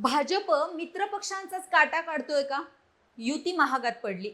भाजप मित्रपक्षांचाच काटा काढतोय का? युती महागात पडली.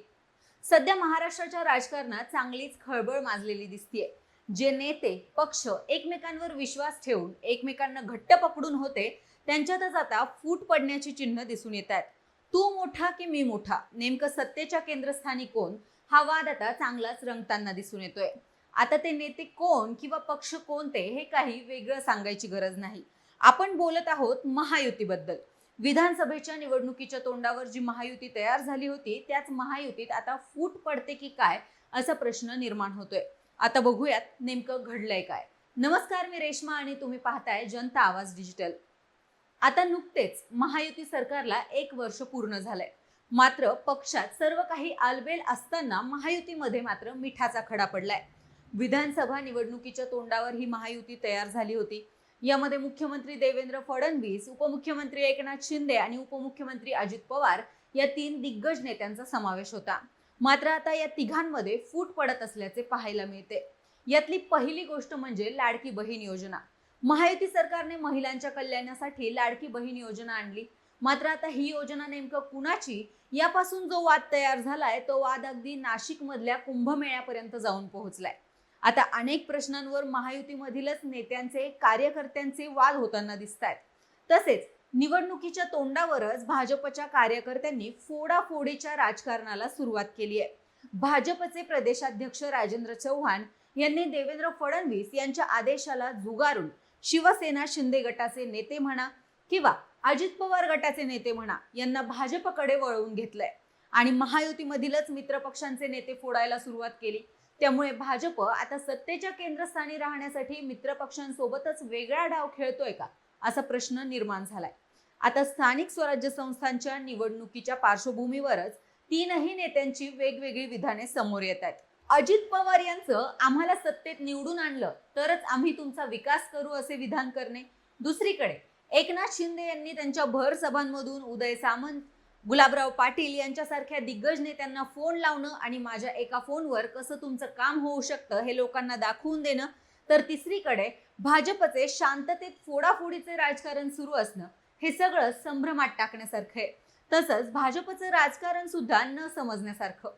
सध्या महाराष्ट्राच्या राजकारणात चांगलीच खळबळ माजलेली दिसतीये. जे नेते पक्ष एकमेकांवर विश्वास ठेवून एकमेकांना घट्ट पकडून होते त्यांच्यातच आता फूट पडण्याची चिन्ह दिसून येत आहेत. तू मोठा की मी मोठा? नेमकं सत्तेच्या केंद्रस्थानी कोण? हा वाद आता चांगलाच रंगताना दिसून येतोय. आता ते नेते कोण किंवा पक्ष कोणते हे काही वेगळं सांगायची गरज नाही. आपण बोलत आहोत महायुतीबद्दल. विधानसभेच्या निवडणुकीच्या तोंडावर जी महायुती तयार झाली होती त्याच महायुतीत आता फूट पडते की काय असा प्रश्न निर्माण होतोय. आता बघूयात नेमकं घडलंय काय. नमस्कार मी रेश्मा आणि तुम्ही पाहताय जनता आवाज डिजिटल. आता नुकतेच महायुती सरकारला एक वर्ष पूर्ण झालंय. मात्र पक्षात सर्व काही आलबेल असताना महायुतीमध्ये मात्र मिठाचा खडा पडलाय. विधानसभा निवडणुकीच्या तोंडावर ही महायुती तयार झाली होती. यामध्ये मुख्यमंत्री देवेंद्र फडणवीस उपमुख्यमंत्री एकनाथ शिंदे आणि उपमुख्यमंत्री अजित पवार या तीन दिग्गज नेत्यांचा समावेश होता. मात्र आता या तिघांमध्ये फूट पडत असल्याचे पाहायला मिळते. यातली पहिली गोष्ट म्हणजे लाडकी बहीण योजना. महायुती सरकारने महिलांच्या कल्याणासाठी लाडकी बहीण योजना आणली. मात्र आता ही योजना नेमकं कुणाची? यापासून जो वाद तयार झालाय तो वाद अगदी नाशिक मधल्या कुंभमेळ्यापर्यंत जाऊन पोहोचलाय. आता अनेक प्रश्नांवर महायुतीमधीलच नेत्यांचे कार्यकर्त्यांचे वाद होताना दिसत आहेत तसेच निवडणुकीच्या तोंडावरच भाजपच्या कार्यकर्त्यांनी फोडाफोडीच्या राजकारणाला सुरुवात केली आहे. भाजपचे प्रदेशाध्यक्ष राजेंद्र चव्हाण यांनी देवेंद्र फडणवीस यांच्या आदेशाला जुगारून शिवसेना शिंदे गटाचे नेते म्हणा किंवा अजित पवार गटाचे नेते म्हणा यांना भाजपकडे वळवून घेतलंय. आणि महायुतीमधीलच मित्रपक्षांचे नेते फोडायला सुरुवात केली. त्यामुळे भाजप आता सत्तेच्या केंद्रस्थानी राहण्यासाठी मित्रपक्षांसोबतच वेगळा डाव खेळतोय का? असा प्रश्न निर्माण झालाय. आता स्थानिक स्वराज्य संस्थांच्या निवडणुकीच्या पार्श्वभूमीवरच तीनही नेत्यांची वेगवेगळी विधाने समोर येत आहेत. अजित पवार यांचं आम्हाला सत्तेत निवडून आणलं तरच आम्ही तुमचा विकास करू असे विधान करणे. दुसरीकडे एकनाथ शिंदे यांनी त्यांच्या भर सभांमधून उदय सामंत गुलाबराव पाटील यांच्यासारख्या दिग्गज नेत्यांना फोन लावणं आणि माझ्या एका फोनवर कसं तुमचं काम होऊ शकतं हे लोकांना दाखवून देणं तर तिसरीकडे भाजपचे शांततेत फोडाफोडीचे राजकारण सुरू असणं हे सगळं संभ्रमात टाकण्यासारखं आहे. तसंच भाजपचं राजकारण सुद्धा न समजण्यासारखं.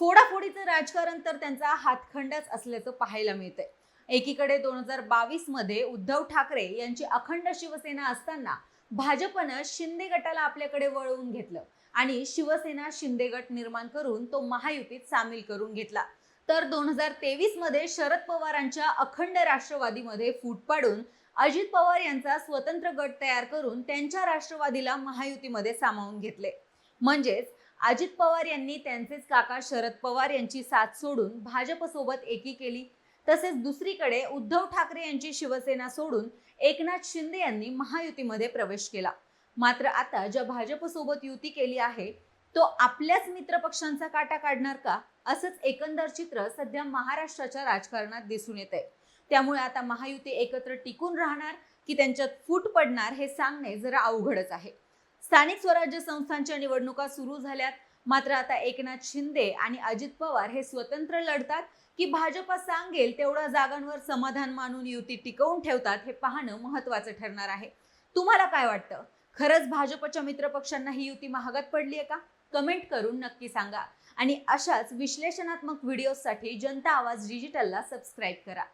फोडाफोडीचं राजकारण तर त्यांचा हातखंडाच असल्याचं पाहायला मिळतंय. एकीकडे दोन हजार बावीसमध्ये उद्धव ठाकरे यांची अखंड शिवसेना असताना भाजपनं शिंदे गटाला आपल्याकडे वळवून घेतलं आणि शिवसेना शिंदे गट निर्माण करून तो महायुतीत सामील करून घेतला. तर दोन हजार तेवीसमध्ये शरद पवारांच्या अखंड राष्ट्रवादीमध्ये फूट पाडून अजित पवार यांचा स्वतंत्र गट तयार करून त्यांच्या राष्ट्रवादीला महायुतीमध्ये सामावून घेतले. म्हणजेच अजित पवार यांनी त्यांचेच काका शरद पवार यांची साथ सोडून भाजपसोबत एकी केली. तसेच दुसरीकडे उद्धव ठाकरे यांची शिवसेना सोडून एकनाथ शिंदे यांनी महायुतीमध्ये प्रवेश केला. मात्र आता ज्या भाजपसोबत युती केली आहे तो आपल्याच मित्रपक्षांचा काटा काढणार का? असंच एकंदर चित्र सध्या महाराष्ट्राच्या राजकारणात दिसून येत आहे त्यामुळे आता महायुती एकत्र टिकून राहणार की त्यांच्यात फूट पडणार हे सांगणे जरा अवघडच आहे. स्थानिक स्वराज्य संस्थांच्या निवडणुका सुरू झाल्यात. मात्र आता एकनाथ शिंदे आणि अजित पवार हे स्वतंत्र लढतात की भाजपा सांगेल तेवढ्या जागांवर समाधान मानून युती टिकवून ठेवतात हे पाहणं महत्वाचं ठरणार आहे. तुम्हाला काय वाटतं? खरंच भाजपच्या मित्रपक्षांना ही युती महागात पडली आहे का? कमेंट करून नक्की सांगा. आणि अशाच विश्लेषणात्मक व्हिडिओसाठी जनता आवाज डिजिटलला सबस्क्राईब करा.